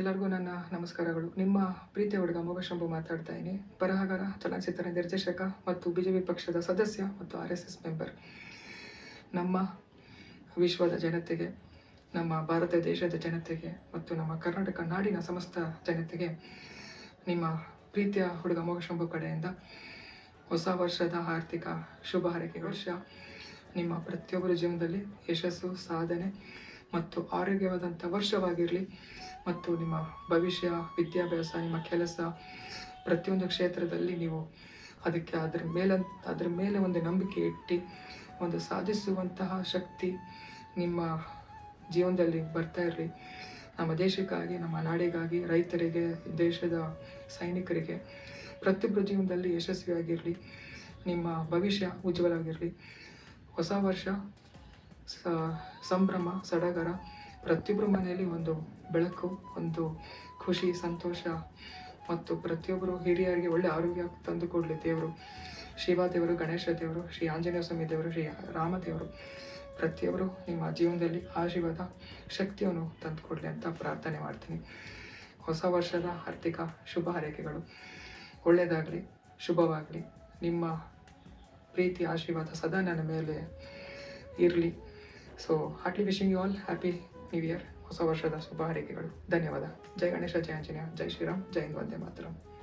ಎಲ್ಲರಿಗೂ ನನ್ನ ನಮಸ್ಕಾರಗಳು. ನಿಮ್ಮ ಪ್ರೀತಿಯ ಹುಡುಗ ಮೋಗಶಂಭು ಮಾತಾಡ್ತಾ ಇದ್ದೀನಿ. ಬರಹಗಾರ, ಚಲನಚಿತ್ರ ನಿರ್ದೇಶಕ ಮತ್ತು ಬಿ ಜೆ ಪಿ ಪಕ್ಷದ ಸದಸ್ಯ ಮತ್ತು ಆರ್ ಎಸ್ ಎಸ್ ಮೆಂಬರ್. ನಮ್ಮ ವಿಶ್ವದ ಜನತೆಗೆ, ನಮ್ಮ ಭಾರತ ದೇಶದ ಜನತೆಗೆ ಮತ್ತು ನಮ್ಮ ಕರ್ನಾಟಕ ನಾಡಿನ ಸಮಸ್ತ ಜನತೆಗೆ ನಿಮ್ಮ ಪ್ರೀತಿಯ ಹುಡುಗ ಮೋಗಶಂಭು ಕಡೆಯಿಂದ ಹೊಸ ವರ್ಷದ ಆರ್ಥಿಕ ಶುಭ ಹಾರೈಕೆ ವರ್ಷ ನಿಮ್ಮ ಪ್ರತಿಯೊಬ್ಬರ ಜೀವನದಲ್ಲಿ ಯಶಸ್ಸು, ಸಾಧನೆ ಮತ್ತು ಆರೋಗ್ಯವಾದಂಥ ವರ್ಷವಾಗಿರಲಿ. ಮತ್ತು ನಿಮ್ಮ ಭವಿಷ್ಯ, ವಿದ್ಯಾಭ್ಯಾಸ, ನಿಮ್ಮ ಕೆಲಸ ಪ್ರತಿಯೊಂದು ಕ್ಷೇತ್ರದಲ್ಲಿ ನೀವು ಅದಕ್ಕೆ ಅದರ ಮೇಲೆ ಅದರ ಮೇಲೆ ಒಂದು ನಂಬಿಕೆ ಇಟ್ಟು ಒಂದು ಸಾಧಿಸುವಂತಹ ಶಕ್ತಿ ನಿಮ್ಮ ಜೀವನದಲ್ಲಿ ಬರ್ತಾ ಇರಲಿ. ನಮ್ಮ ದೇಶಕ್ಕಾಗಿ, ನಮ್ಮ ನಾಡಿಗಾಗಿ, ರೈತರಿಗೆ, ದೇಶದ ಸೈನಿಕರಿಗೆ, ಪ್ರತಿಯೊಬ್ಬರ ಜೀವನದಲ್ಲಿ ಯಶಸ್ವಿಯಾಗಿರಲಿ. ನಿಮ್ಮ ಭವಿಷ್ಯ ಉಜ್ವಲವಾಗಿರಲಿ. ಹೊಸ ವರ್ಷ ಸಂಭ್ರಮ, ಸಡಗರ, ಪ್ರತಿಯೊಬ್ಬರ ಮನೆಯಲ್ಲಿ ಒಂದು ಬೆಳಕು, ಒಂದು ಖುಷಿ, ಸಂತೋಷ ಮತ್ತು ಪ್ರತಿಯೊಬ್ಬರು ಹಿರಿಯರಿಗೆ ಒಳ್ಳೆ ಆರೋಗ್ಯ ತಂದು ಕೊಡಲಿ ದೇವರು. ಶಿವ ದೇವರು, ಗಣೇಶ ದೇವರು, ಶ್ರೀ ಆಂಜನೇಯ ಸ್ವಾಮಿ ದೇವರು, ಶ್ರೀ ರಾಮದೇವರು ಪ್ರತಿಯೊಬ್ಬರು ನಿಮ್ಮ ಜೀವನದಲ್ಲಿ ಆಶೀರ್ವಾದ, ಶಕ್ತಿಯನ್ನು ತಂದು ಕೊಡಲಿ ಅಂತ ಪ್ರಾರ್ಥನೆ ಮಾಡ್ತೀನಿ. ಹೊಸ ವರ್ಷದ ಆರ್ಥಿಕ ಶುಭ ಹಾರೈಕೆಗಳು. ಒಳ್ಳೆಯದಾಗಲಿ ಶುಭವಾಗಲಿ. ನಿಮ್ಮ ಪ್ರೀತಿ, ಆಶೀರ್ವಾದ ಸದಾ ನನ್ನ ಮೇಲೆ ಇರಲಿ. So heartly wishing you all happy new year ಹೊಸ ವರ್ಷದ ಶುಭ ಹಾರೈಕೆಗಳು. ಧನ್ಯವಾದ. ಜೈ ಗಣೇಶ ಜಯ ಆಂಜನೇಯ, ಜೈ ಶ್ರೀರಾಮ್, ಜೈ ಹಿಂದ್ ವಂದೇ ಮಾತರಂ.